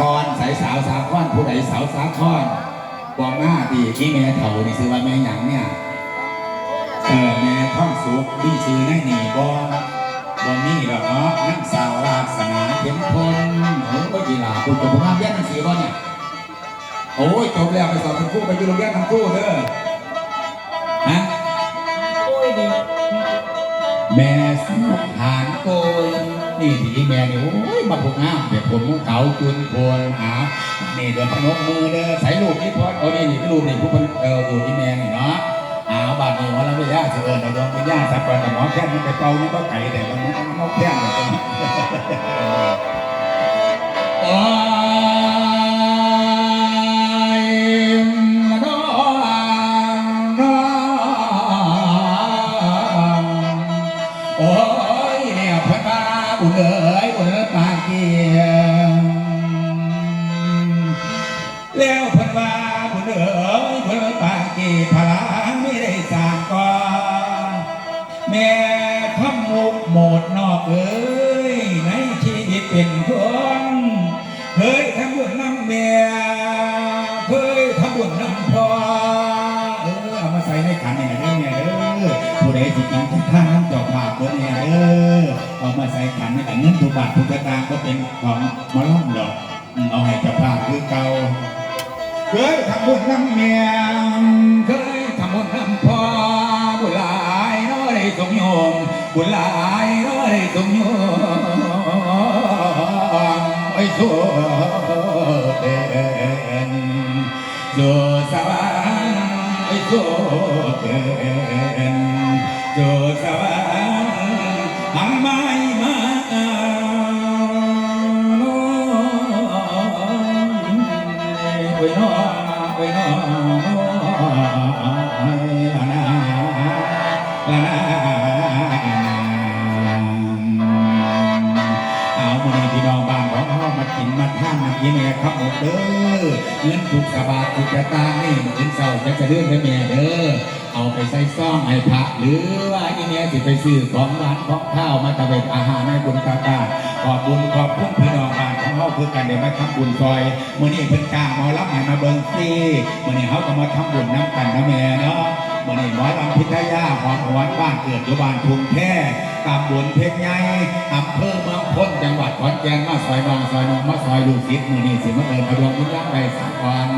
คอนสายสาวสาคอนผู้ใดสาวสาคอนบอกมาดีที่แม่เฒ่านี่ซื้อว่าแม่หยังเนี่ยเออแม่ท่องสุขนี่ซื้อได้หนีบ่บ่มีหรอกเนาะนักสาววาสนาเข็มพลโอ้ยกีฬาคุณจบผมาเรียนหนังสือบ่เนี่ยโอ้ยจบแล้วไปสอบเป็นครูไปอยู่โรงเรียนทั้งคู่เด้อฮะโอ้ยดีแม่สุหา นี่ดีแม่นี่โอ้ยมาพวกงามเดี๋ยวผมมุ้งเขาจุนโพลหานี่เดี๋ยวพนกมือเด้อใส่ลูกนี่พอเอานี่นี่ลูกนี่ผู้คนเอออยู่ที่แม่นี่เนาะอาบาดนี้วันละไม่ยากเสือเดินดวงไม่ยากสักวันแต่หมอแค่นี้ไปเป่านี่ก็ไก่แต่มันมันมันแค่เลยโอ้ แม่ทำมุกโหมดนอกเอ๋ยในชีวิตเป็นคนเคยทำบุญน้ำเมียเคยทำบุญน้ำพ่อเออเอามาใส่ในขันเนี่ยเด้อเนี่ยเด้อผู้ใดสิกินจะท่าน้ำจอกปากเด้อเนี่ยเด้อเอามาใส่ขันในขันเงินทุกบาททุกตางก็เป็นของมอล่อมดอกอืมเอาให้จ้าภาคือเก่าเคยทำบุญน้ำเมียเคยทำบุญน้ำพ่อ สมโยมบุญหลายน้อยได้สมโยมไอ้สัวเด่น dù sao anh ấy dù tiền dù sao anh hằng มาท่านมากินแม่ครับหมดเด้อเงินถูกสบาทถูกกระตางนี่กินเศร้าจะจะเลื่อนไปแม่เด้อเอาไปใส่ซ่องให้พระหรือว่าอีเนี้ยสิไปซื้อของร้านของข้าวมาตะเวนอาหารให้บุญตาตาขอบบุญขอบคุณพี่น้องบ้านของเขาคือกันเดี๋ยวมาทำบุญซอยมื่อนี้เพิ่นกล้ามอรับให้มาเบิ่งฟรีมื่อนี้เขาก็มาทำบุญน้ำกันนะแม่เนาะ มื่อนี้หมอลำพิทยาหอมหวนบ้านเกิดอยู่บ้านทุงแท่ตำบลเพชรใหญ่อำเภอเมืองพ้นจังหวัดขอนแก่นมาซอยบางซอยนองมาซอยลูกศิษย์มือนี้สิมาเอิญพระดวงวิญญาณไปสามวัน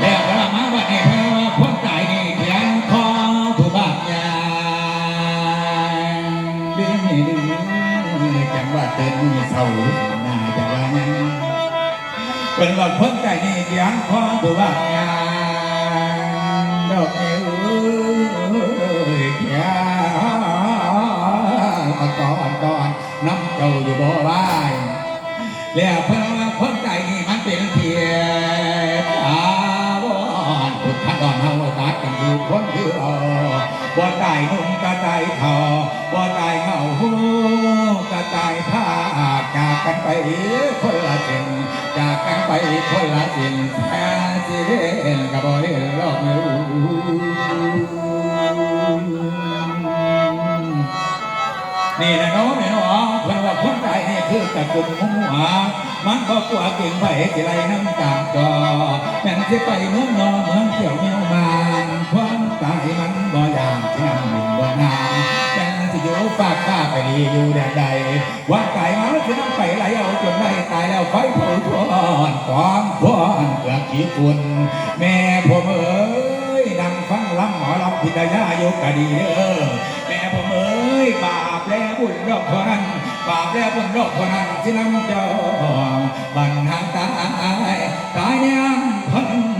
แล้วพระมาวันนี้พระว่าพ้นใจนี่เพียงคอผู้บ้านยางดึงนี่ดึงจังหวัดเตือนมือเศร้าหน้าจังหวัดยังเป็นวันพ้นใจนี่เสียงความตัวว่างาน นเฮาตัดกันอยู่คนคือเอาบ่ตายนุ่มกระตายเท่าบ่ตายเหงาหูกระตายผ้าจากกันไปคนละเส้นจากกันไปคนละสิ่งแค่สิเห็นกับบ่เห็นรอบไม่รู้นี่นะน้องแม่น้องเพิ่นว่าคนใจนี่คือตะกุมหัว มันก็กลัวเก่งไปสิไรน้ำตามจอแม่นสิไปเมืองนอเมืองเที่ยวเมียวมานความตายมันบ่ยามที่นำหนึ่งบ่นานแม่นสิอยู่ฝากฟ้าไปดีอยู่แดนใดวันไก่มาแล้วสิน้ำไปไหลเอาจนได้ตายแล้วไฟเผาทวนความพวนเกือบขี้ฝุ่นแม่ผมเอ้ยดังฟังลำหมอลำพิทยาโยกกะดีเด้อแม่ผมเอ้ยบาปแล้วบุญดอกเท่านั้น บาปแล้วบนโลกคนนั้นที่นำเจ้าบันหาตายตายในี่ยพัน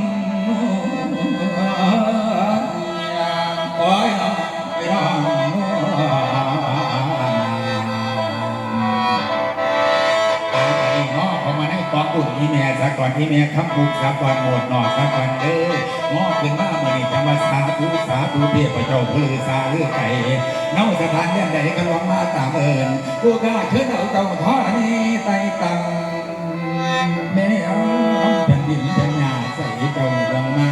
บุญอีแม่สะก่อนอีแม่คำบุกสะก่อนหมดหนอสะก่อนเด้องอขึ้นมาเมื่อนี้จะมาสาธุสาธุเทพเจ้าพือสาเลือไก่เน่าสถานยันใดก็ลองมาตามเอิญผู้กล้าเชิญเอาเจ้าทอดนี้ไต่ตังแม่เอาแผ่นดินเป็นหญ้าใส่เจ้าลงมา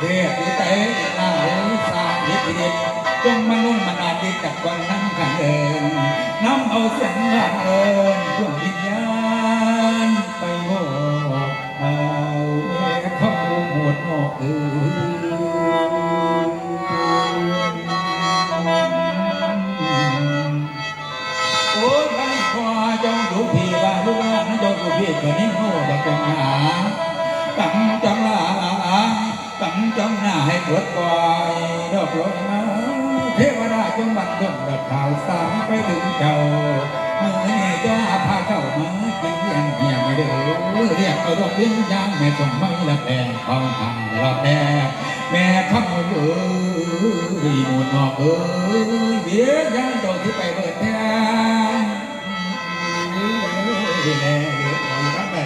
เรียกอีเตะหน้าเลสาธิตเด็ดจงมนุษย์มันอาจติดใจากก่อนนั่งกันเอินน้ำเอาเสียงงานเอินดวงวิ จงหน้าให้ปวดปล่อยดอกลงมาเทวดาจงบันดลดับข่าวสามไปถึงเจ้าเมื่อนี่จะพาเข้ามากินยังเหี่ยไม่เด้อเรียกเอาดอกเลี้ยงยางแม่จงไม่ละแพงของทางละแพงแม่คำมือเอ้ยหมุนออกเอ้ยเบี้ยยางเจ้าที่ไปเบิดแทนดีแน่เดี๋ยวเอารับไป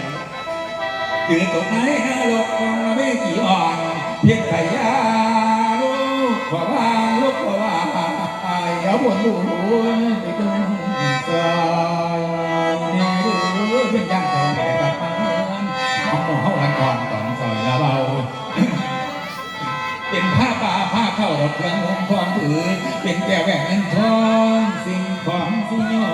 ถือตกไหนนะโลกของไม่กี่อ่อน เพียงไข่ยาลูกว่าว่าลูกขว่าว่าเอาบนลูกไปตึงซอยนี่ดูเป็นย่างทองแก่กับมันเอาหมอเขาหลังก่อนตอนซอยละเบาเป็นผ้าป่าผ้าเข้าดอกเครื่ององค์ทองถือเป็นแก้วแหวนเงินทองสิ่งของสิ่งยอ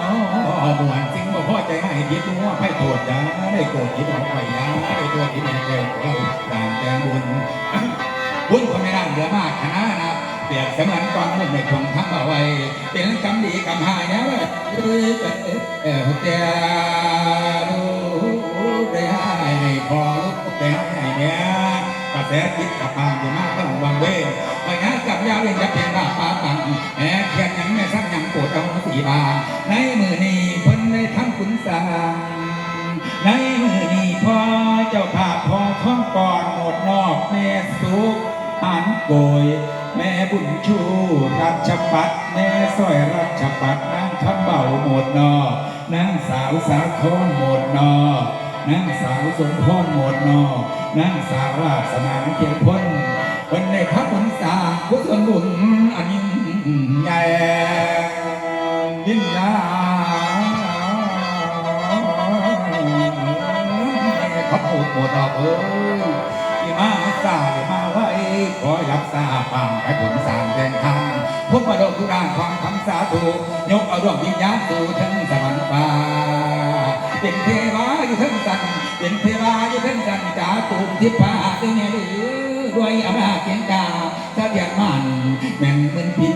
มวนสิ่งบ่พอใจให้ยึดว่าไพ่โทษยาได้โกรธยึดเอาไปยาได้โกรธยึดเอาไปเราต่างแต่บุญ บุญคนไม่ร่างเหลือมากขนาดนะเปรียบเสมือนกองบุญในคงทับเอาไว้เป็นกรรมดีกรรมหายนะเว้ยเอ้ยเออเจ้าลูกได้ให้พอลูกได้ให้เนี่ยกระแสจิตกับพานอยู่มากต้องวังเว้นไปงานกับยาเรียนจะเป็นบ้าปาตังแอบเขียนยังแม่สักยังปรดเอาสีบานในมือนี้เพิ่นได้ทำขุนสางในมือนี้พ่อเจ้าภาพพอท้องก่อนหมดนอกแม่สุก อันโกย แม่บุญชูรัชปัดแม่สร้อยรัชปัดนางคำเบาหมดนอนางสาวสาคอนหมดนอนางสาวสมพรหมดนอนางสาววาสนาเขียนพ้นคนในพระบุญสางกุศลบุญอันยิ่งใหญ่ยิ่งใหญ่เขาผูกหมดดอกเอ้ย มาสายมาไว้ขอรักษาปังให้ผลสร้างแดนทำพวกประดกทุกด้านความคำสาธุยกเอาดวงวิญญาณสู่ทั้งสวรรค์ฟ้าเป็นเทวาอยู่ทั้งสันเป็นเทวาอยู่ทั้งสันจ่าตูมทิพาด้วยเนี่ยหรือด้วยอำนาจเกียงกาถ้าเบียดมันแม่งเหมือนพิน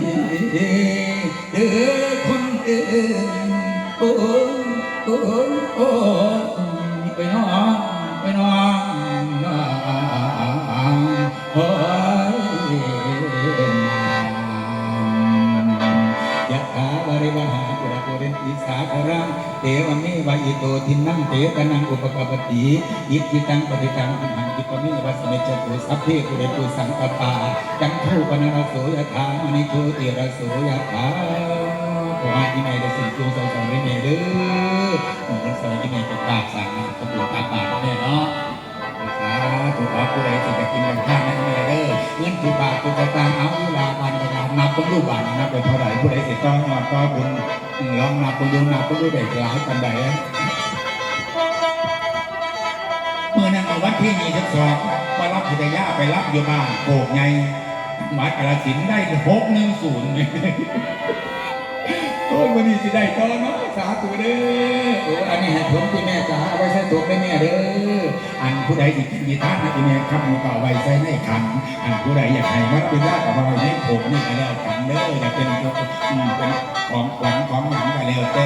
ระปุเรนติสาครังเทวเมวะอิโตทินังเตตนังอุปกปติอิทิตังปฏิตังอิหังกิปะเมวัสเมจตุสัพเพปุเรตุสังกปาจันทูปนรโสยะถามณิโชติรโสยะถาขอให้ที่ไหนได้สิ่งจูงสอนได้แม่เด้อเหมือนสอนที่ไหนจะปราบสั่งกระปุกตาปากแม่เนาะสาธุขอผู้ใดสิจะกินกันข้างนั้นแม่เด้อเงินที่บาทกุศลตามเอาเวลาวันเวลานับเป็นรูปบาทนับเป็นเท่าไหร่ผู้ใดสิต้องยอดก็บุญ ลองนับเป็นดูนับเป็นดูได้หลายกันใดเมื่อนั้นเอาวันที่ยี่สิบสองมารับพุทธยาไปรับอยู่บ้านโกกไงหมายกระสินธุ์ได้หกหนึ่งศูนย์ โอ้ยวันนี้สิได้ต่อเนาะสาธุเด้อโอ้อันนี้ให้ผมที่แม่จ๋าเอาไว้ใช้ตัวได้แม่เด้ออันผู้ใดที่กินยีทานให้ที่แม่คำมือเก่าไว้ใช้ในขันอันผู้ใดอยากให้มัดเป็นญาติกับเราในผมนี่ก็แล้วกันเด้ออยากเป็นตัวเป็นของขวัญของหลังก็แล้วแต่